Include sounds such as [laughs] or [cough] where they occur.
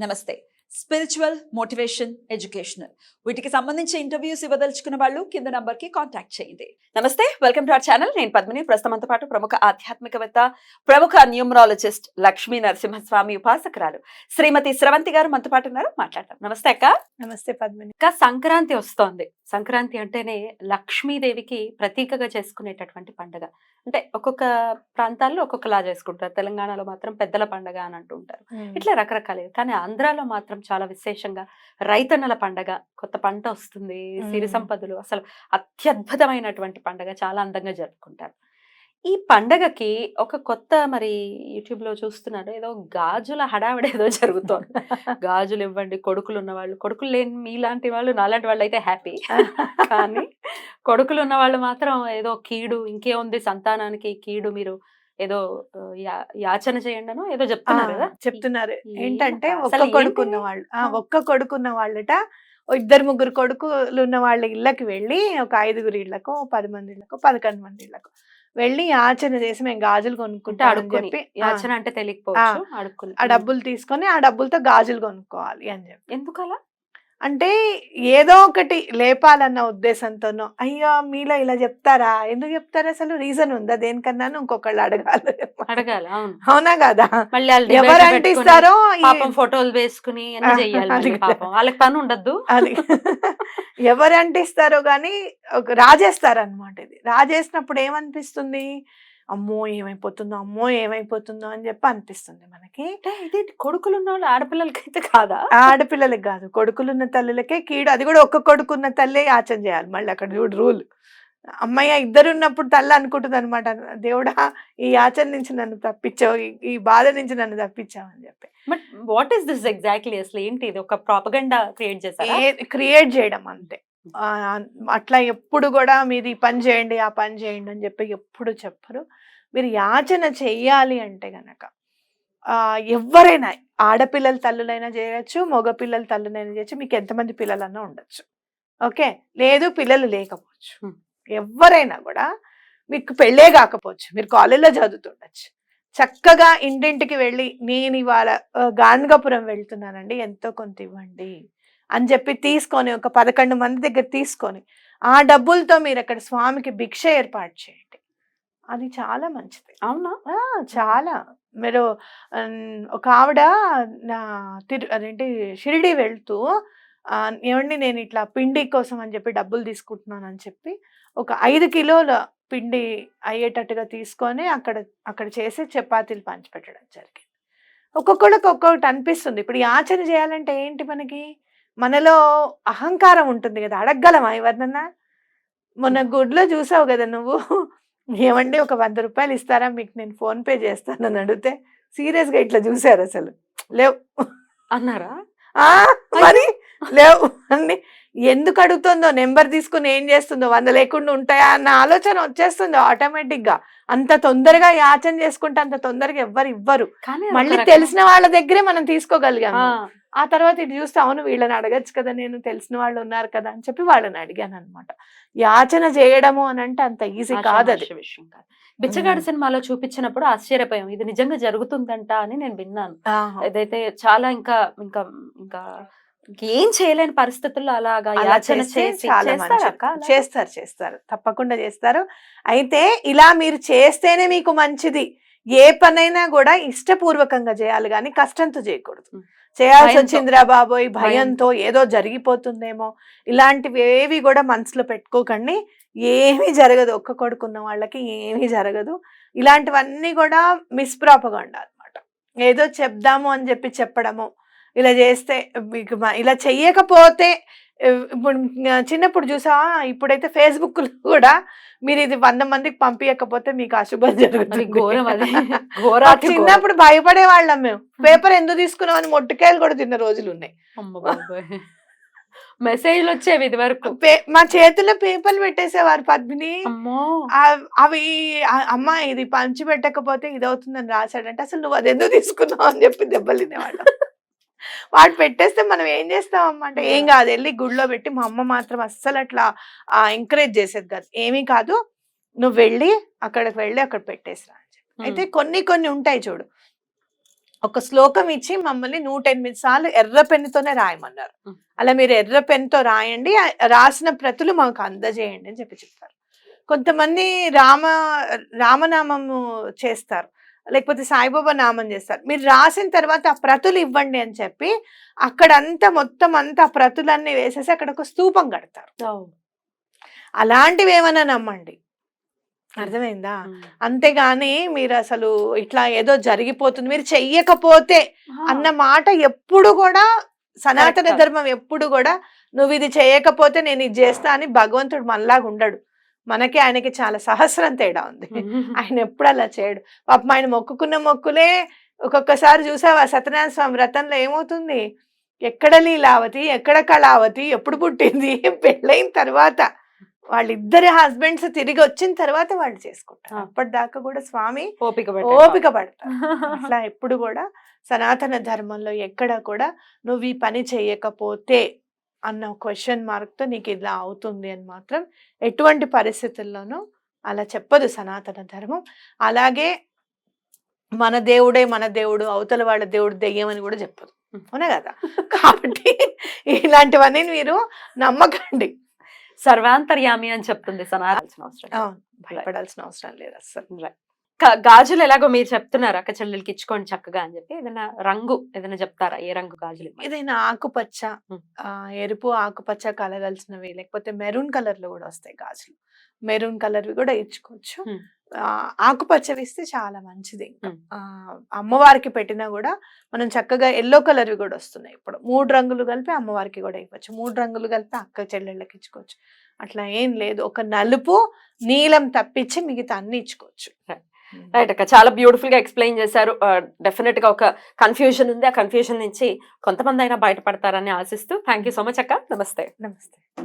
నమస్తే. Spiritual motivation educational వీటికి సంబంధించి ఇంటర్వ్యూస్ ఇవ్వదలుచుకున్న వాళ్ళు కింద నంబర్కి కాంటాక్ట్ చేయండి. నమస్తే వెల్కమ్ టు అవర్ ఛానల్ నేను పద్మిని. ప్రస్తుతంతో పాటు ప్రముఖ ఆధ్యాత్మికవేత్త ప్రముఖ న్యూమరాలజిస్ట్ లక్ష్మీ నరసింహస్వామి ఉపాసకురాలు శ్రీమతి స్రవంతి గారు మనతో పాటు ఉన్నారు. మాట్లాడతాం నమస్తే అక్క. నమస్తే పద్మిని. ఇంకా సంక్రాంతి వస్తోంది. సంక్రాంతి అంటేనే లక్ష్మీదేవికి ప్రతీకగా చేసుకునేటటువంటి పండుగ. అంటే ఒక్కొక్క ప్రాంతాల్లో ఒక్కొక్కలా చేసుకుంటారు. తెలంగాణలో మాత్రం పెద్దల పండుగ అని అంటుంటారు ఇట్లా రకరకాలు కానీ ఆంధ్రాలో మాత్రం చాలా విశేషంగా రైతన్నల పండగ కొత్త పంట వస్తుంది సిరి. సంపదలు అసలు అత్యద్భుతమైనటువంటి పండగ చాలా అందంగా జరుపుకుంటారు. ఈ పండగకి ఒక కొత్త మరి యూట్యూబ్లో చూస్తున్నాడు ఏదో గాజుల హడావిడి ఏదో జరుగుతోంది. గాజులు ఇవ్వండి కొడుకులు ఉన్న వాళ్ళు కొడుకులు లేని మీలాంటి వాళ్ళు నాలాంటి వాళ్ళు అయితే హ్యాపీ. కానీ [laughs] కొడుకులు ఉన్న వాళ్ళు మాత్రం ఏదో కీడు ఇంకేముంది సంతానానికి కీడు మీరు ఏదో యాచన చేయండి అనో ఏదో చెప్తున్నారు కదా? చెప్తున్నారు. ఏంటంటే ఒక్క కొడుకున్న? వాళ్ళు. ఒక్క కొడుకున్న వాళ్ళట ఇద్దరు ముగ్గురు కొడుకులు ఉన్న వాళ్ళ ఇళ్ళకి వెళ్ళి ఒక ఐదుగురు ఇళ్ళకో ఓ పది మంది ఇళ్ళకో పదకొండు మంది ఇళ్ళకో వెళ్ళి యాచన చేసి మేము గాజులు కొనుక్కుంటాం చెప్పి యాచన అంటే తెలియకపోవచ్చు ఆ. డబ్బులు తీసుకొని ఆ డబ్బులతో గాజులు కొనుక్కోవాలి అని చెప్పి. ఎందుకలా? అంటే ఏదో ఒకటి లేపాలన్న ఉద్దేశంతోనో అయ్యో మీలో ఇలా చెప్తారా? ఎందుకు చెప్తారా? అసలు రీజన్ ఉందా? దేనికన్నాను ఇంకొకళ్ళు అడగాలి అడగాలి అవును. కదా? మళ్ళీ ఎవరు అంటిస్తారో ఫోటోలు వేసుకుని [laughs] వాళ్ళకి పని ఉండద్దు. అది [laughs] ఎవరు అంటిస్తారో కానీ ఒక రాజేస్తారు అనమాట ఇది. రాజేసినప్పుడు ఏమనిపిస్తుంది? అమ్మో ఏమైపోతుందో అమ్మో ఏమైపోతుందో అని చెప్పి అనిపిస్తుంది మనకి. అంటే ఇదేంటి కొడుకులు ఉన్న వాళ్ళు ఆడపిల్లలకి అయితే కాదా? ఆడపిల్లలకి కాదు. కొడుకులున్న తల్లులకే కీడు. అది కూడా ఒక్క కొడుకున్న తల్లే యాచన చేయాలి. మళ్ళీ అక్కడ చూడు రూల్. అమ్మయ్య ఇద్దరు ఉన్నప్పుడు తల్లి అనుకుంటుంది అనమాట దేవుడా ఈ యాచన నుంచి నన్ను తప్పించావు. ఈ- బాధ నుంచి నన్ను తప్పించావు అని చెప్పి. But what is this exactly? అసలు ఏంటి ఇది? ఒక ప్రాపగండా క్రియేట్ చేశారా? క్రియేట్ చేయడం అంతే. అట్లా ఎప్పుడు కూడా మీరు ఈ పని చేయండి ఆ పని చేయండి అని చెప్పి ఎప్పుడు చెప్పరు. మీరు యాచన చెయ్యాలి అంటే గనక ఎవరైనా ఆడపిల్లల తల్లులైనా చేయొచ్చు మగపిల్లల తల్లులైనా చేయొచ్చు మీకు ఎంతమంది పిల్లలన్నా ఉండొచ్చు. ఓకే? లేదు పిల్లలు లేకపోవచ్చు. ఎవరైనా కూడా మీకు పెళ్ళే కాకపోవచ్చు మీరు కాలేజీలో చదువుతుండొచ్చు. చక్కగా ఇంటింటికి వెళ్ళి నేను ఇవాళ గాన్గాపురం వెళ్తున్నానండి ఎంతో కొంత ఇవ్వండి. అని చెప్పి తీసుకొని ఒక పదకొండు మంది దగ్గర తీసుకొని ఆ డబ్బులతో మీరు అక్కడ స్వామికి భిక్ష ఏర్పాటు చేయండి. అది చాలా మంచిది. అవునా? చాలా. మీరు ఒక ఆవిడ నా తిరు అదేంటి షిరిడి వెళ్తూ ఏమండి నేను ఇట్లా పిండి కోసం అని చెప్పి డబ్బులు తీసుకుంటున్నాను అని చెప్పి ఒక ఐదు కిలోల పిండి అయ్యేటట్టుగా తీసుకొని అక్కడ అక్కడ చేసి చపాతీలు పంచిపెట్టడం జరిగింది. ఒక్కొక్కళ్ళకి ఒక్కొక్కటి అనిపిస్తుంది. ఇప్పుడు ఈ ఆచరణ చేయాలంటే ఏంటి మనకి? మనలో అహంకారం ఉంటుంది కదా అడగగలమా ఎవరినన్నా? మొన్న గుడ్లో చూసావు కదా నువ్వు? ఏమండి ఒక వంద రూపాయలు ఇస్తారా? మీకు నేను ఫోన్ పే చేస్తానని అడిగితే సీరియస్గా ఇట్లా చూసారు అసలు. లేవు. అన్నారా? ఆ, మరి లేవు అండి. ఎందుకు అడుగుతుందో నెంబర్ తీసుకుని ఏం చేస్తుందో వంద లేకుండా ఉంటాయా అన్న ఆలోచన వచ్చేస్తుంది ఆటోమేటిక్గా అంత తొందరగా యాచన చేసుకుంటే అంత తొందరగా ఎవ్వరు ఇవ్వరు. మళ్ళీ తెలిసిన వాళ్ళ దగ్గరే మనం తీసుకోగలిగాము. ఆ, తర్వాత ఇది చూస్తే అవును వీళ్ళని అడగచ్చు కదా నేను తెలిసిన వాళ్ళు ఉన్నారు కదా అని చెప్పి వాళ్ళని అడిగాను అనమాట యాచన చేయడము అని అంటే అంత ఈజీ కాదు అది. విషయం కాదు. బిచ్చగాడి సినిమాలో చూపించినప్పుడు ఆశ్చర్యపోయాం. ఇది నిజంగా జరుగుతుందంట అని నేను విన్నాను. ఇదైతే చాలా ఇంకా ఇంకా ఇంకా ఏం చేయలేని పరిస్థితుల్లో అలాగా అలా యాచన? చేస్తారు చేస్తారు. తప్పకుండా చేస్తారు. అయితే ఇలా మీరు చేస్తేనే మీకు మంచిది. ఏ పనైనా కూడా ఇష్టపూర్వకంగా చేయాలి కానీ కష్టంతో చేయకూడదు. చేయాల్సి. వచ్చిందిరా బాబోయ్ భయంతో. ఏదో జరిగిపోతుందేమో. ఇలాంటివి ఏవి కూడా మనసులో పెట్టుకోకండి. ఏమీ జరగదు. ఒక్క కొడుకున్న వాళ్ళకి ఏమీ జరగదు. ఇలాంటివన్నీ కూడా మిస్ప్రాపగండ అన్నమాట ఏదో చెప్దాము అని చెప్పి చెప్పడము. ఇలా చేస్తే ఇలా చెయ్యకపోతే ఇప్పుడు చిన్నప్పుడు చూసా ఇప్పుడైతే ఫేస్బుక్ కూడా మీరు ఇది వంద మందికి పంపించకపోతే మీకు అశుభం జరుగుతుంది. [laughs] చిన్నప్పుడు భయపడే వాళ్ళం మేము. పేపర్ ఎందుకు తీసుకున్నాం అని మొట్టికాయలు కూడా తిన్న రోజులు ఉన్నాయి. మెసేజ్లు వచ్చేవి ఇది వరకు. మా చేతిలో పేపర్లు పెట్టేసేవారు పద్మిని. అవి అమ్మ ఇది పంచి పెట్టకపోతే ఇది అవుతుందని రాశాడంటే అసలు నువ్వు అది ఎందుకు తీసుకున్నావు? అని చెప్పి దెబ్బలు తినేవాళ్ళం. వాడు పెట్టేస్తే మనం ఏం చేస్తాం అంటే ఏం కాదు వెళ్ళి గుడిలో పెట్టి మా అమ్మ మాత్రం అస్సలు అట్లా ఎంకరేజ్ చేసేది కాదు. ఏమీ కాదు నువ్వు వెళ్ళి అక్కడికి వెళ్ళి అక్కడ పెట్టేసిరా అని చెప్పి. అయితే కొన్ని కొన్ని ఉంటాయి చూడు. ఒక శ్లోకం ఇచ్చి మమ్మల్ని నూట ఎనిమిది సార్లు ఎర్ర పెన్నుతోనే రాయమన్నారు. మ్. అలా మీరు ఎర్ర పెన్నుతో రాయండి రాసిన ప్రతులు మాకు అందజేయండి అని చెప్పి చెప్తారు. కొంతమంది రామ రామనామము చేస్తారు. లేకపోతే సాయిబాబా నామం చేస్తారు. మీరు రాసిన తర్వాత ఆ ప్రతులు ఇవ్వండి అని చెప్పి అక్కడంతా మొత్తం అంతా ఆ ప్రతులన్నీ వేసేసి అక్కడ ఒక స్తూపం కడతారు అలాంటివి ఏమైనా నమ్మండి? అర్థమైందా? అంతేగాని మీరు అసలు ఇట్లా ఏదో జరిగిపోతుంది మీరు చెయ్యకపోతే అన్న మాట ఎప్పుడు కూడా సనాతన. ధర్మం ఎప్పుడు కూడా నువ్వు ఇది చేయకపోతే నేను ఇది చేస్తా అని భగవంతుడు మనలాగా ఉండడు. మనకి ఆయనకి చాలా సహస్రం తేడా ఉంది. [laughs] ఆయన ఎప్పుడు అలా చేయడు. పాపం ఆయన మొక్కుకున్న మొక్కులే ఒక్కొక్కసారి చూసావా? సత్యనారాయణ స్వామి వ్రతంలో ఏమవుతుంది? ఎక్కడ లీలావతి ఎక్కడ కళావతి ఎప్పుడు పుట్టింది? [laughs] పెళ్ళైన తర్వాత వాళ్ళిద్దరి హస్బెండ్స్ తిరిగి వచ్చిన తర్వాత వాళ్ళు చేసుకుంటారు. అప్పటిదాకా కూడా స్వామి ఓపిక ఓపిక పడతారు. [laughs] అట్లా ఎప్పుడు కూడా సనాతన ధర్మంలో ఎక్కడ కూడా నువ్వు ఈ పని చేయకపోతే అన్న క్వశ్చన్ మార్క్తో నీకు ఇలా అవుతుంది అని మాత్రం ఎటువంటి పరిస్థితుల్లోనూ అలా చెప్పదు సనాతన ధర్మం. అలాగే మన దేవుడే మన దేవుడు అవతల వాళ్ళ దేవుడు దెయ్యం అని కూడా చెప్పదు. అవునా కదా? కాబట్టి ఇలాంటివన్నీ మీరు నమ్మకండి. సర్వాంతర్యామి అని చెప్తుంది సనాతన అవసరం భయపడాల్సిన అవసరం లేదు అస్సలు. గా- గాజులు ఎలాగో మీరు చెప్తున్నారు అక్క చెల్లెలకి ఇచ్చుకోండి చక్కగా అని చెప్పి ఏదైనా రంగు ఏదైనా చెప్తారా? ఏ రంగు గాజులు? ఏదైనా ఆకుపచ్చ ఎరుపు ఆకుపచ్చ కలగలిసినవి లేకపోతే మెరూన్ కలర్లో కూడా వస్తాయి గాజులు. మెరూన్ కలర్వి కూడా ఇచ్చుకోవచ్చు. ఉమ్. ఆ, ఆకుపచ్చవి ఇస్తే చాలా మంచిది అమ్మవారికి పెట్టినా కూడా మనం చక్కగా ఎల్లో కలర్వి కూడా వస్తున్నాయి. ఇప్పుడు మూడు రంగులు కలిపి అమ్మవారికి కూడా ఇవ్వచ్చు. మూడు రంగులు కలిపి అక్క చెల్లెళ్ళకి ఇచ్చుకోవచ్చు. అట్లా ఏం లేదు. ఒక నలుపు నీలం తప్పించి మిగతా అన్ని ఇచ్చుకోవచ్చు. రైట్ అక్క. చాలా బ్యూటిఫుల్గా ఎక్స్ప్లెయిన్ చేశారు. డెఫినెట్గా ఒక కన్ఫ్యూజన్ ఉంది. ఆ కన్ఫ్యూజన్ నుంచి కొంతమంది అయినా బయటపడతారని ఆశిస్తూ. థ్యాంక్ యూ సో మచ్ అక్క. నమస్తే. నమస్తే.